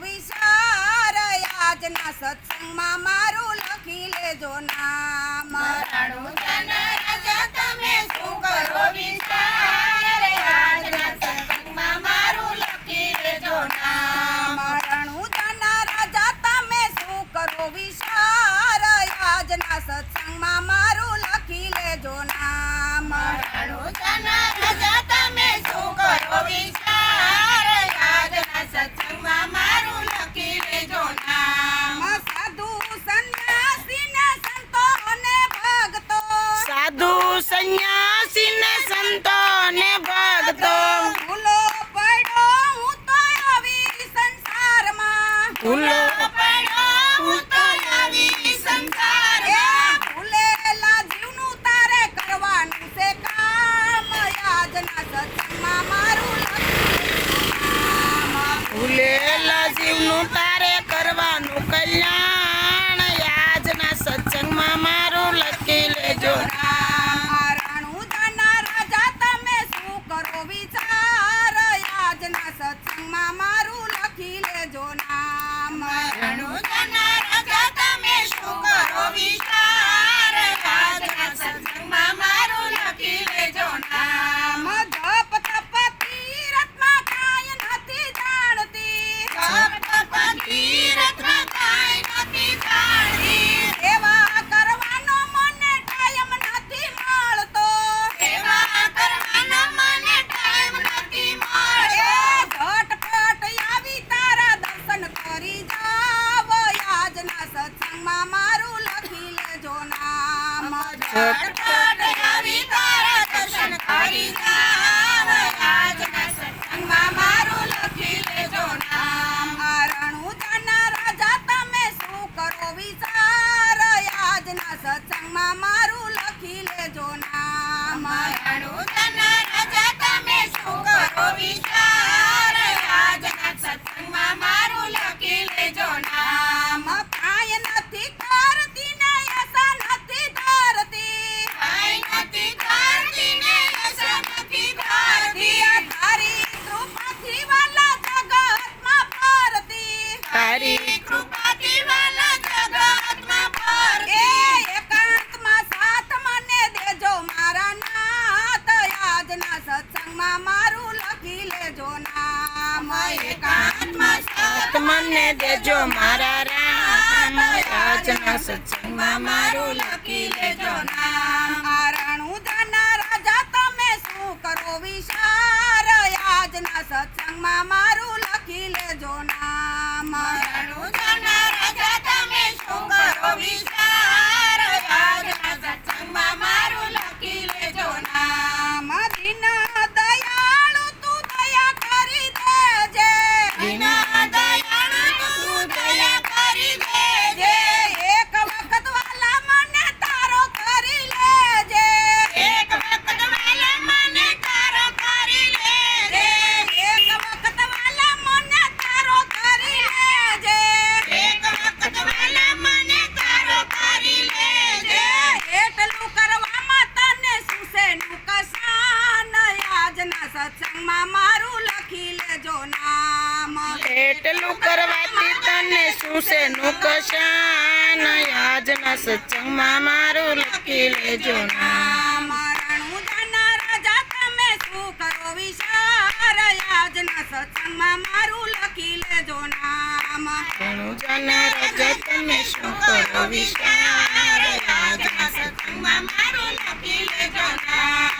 વિચાર? આજના સત્સંગમાં મારું લખી લેજો નામ. રાણું રાજા તમે શું કરો વિચાર? આજના સત્સંગમાં મારું લખી લેજો નામ. મરણું જાના રાજા તમે શું કરો વિચાર? આજના સત્સંગમાં મારું લખી લેજો નામ. રાણું ધન રાજા તમે શું કરો વિચાર? સંન્યાસી ને સંતો ને ભક્તો. ભૂલો પડ્યો હું તો આવી સંસારમાં. ભૂલો સત્સંગમાં મારું લખી લેજો નામ મારું ધન રાજા તમે શું કરો વિચાર મને દેજો મારા રામ. રાજના સત્સંગમાં મારું લખી લેજો નામ. આરણું જાના રાજા તમે શું કરો વિચાર? આજના સત્સંગમાં મારું લખી લેજો નામ. રાણું ધના રાજા તમે શું કરો વિચાર? એટલું કરવાથી તને શું છે? નુકસાન? આજના સત્સંગમાં મારું લખી લેજો નામ મારણું રાજા તમે શું કરો વિચાર? આજના સત્સંગમાં મારું લખી લેજો નામ. ઘણું જાના રાજા તમે શું કરો વિચાર? આજના સત્સંગમાં મારું લખી લેજો નામ.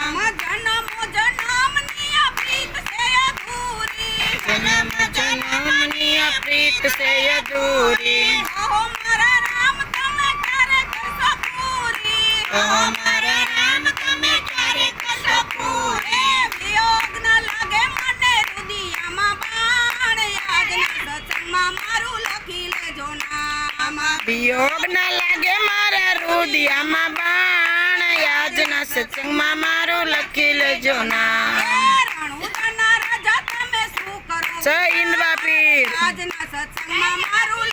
વિયોગ ન લાગે મારું રુદિયામાં બાણ યાજના સત્સંગમાં મારું લખી લેજો ના રણું રાજા તમે શું કરો? જય ઇન્દ્રા પીર આજના સત્સંગમાં મારું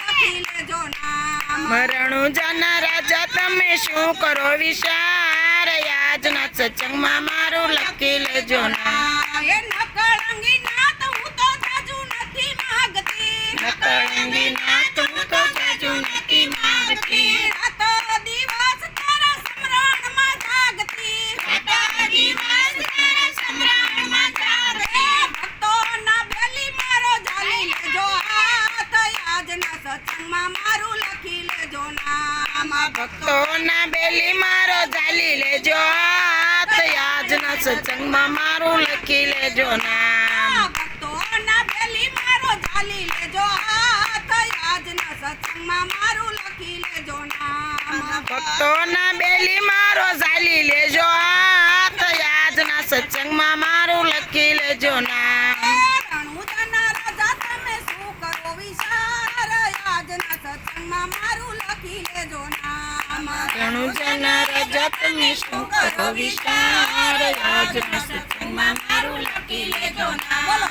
લખી જાના રાજા તમે શું કરો વિચાર? આજના સત્સંગમાં મારું લખી લેજો નાત સત્સંગમાં મારું લખી લેજો નામ. ભક્તોના બેલી મારો ઝાલી લેજો. હાથ આજના સત્સંગમાં મારું લખી લેજો નામ. ભક્તોના બેલી મારો ઝાલી લેજો. હાથ આજના સત્સંગમાં મારું લખી લેજો નામ. રણુજાના રાજા તમે શું કરો વિચાર? આજના સત્સંગમાં મારું લખી લેજો નામ. રણુજાના રાજા તમે શું Kovishka, Arya, Jamasa, Tengma, Maru, Lucky, Legona, Bolo,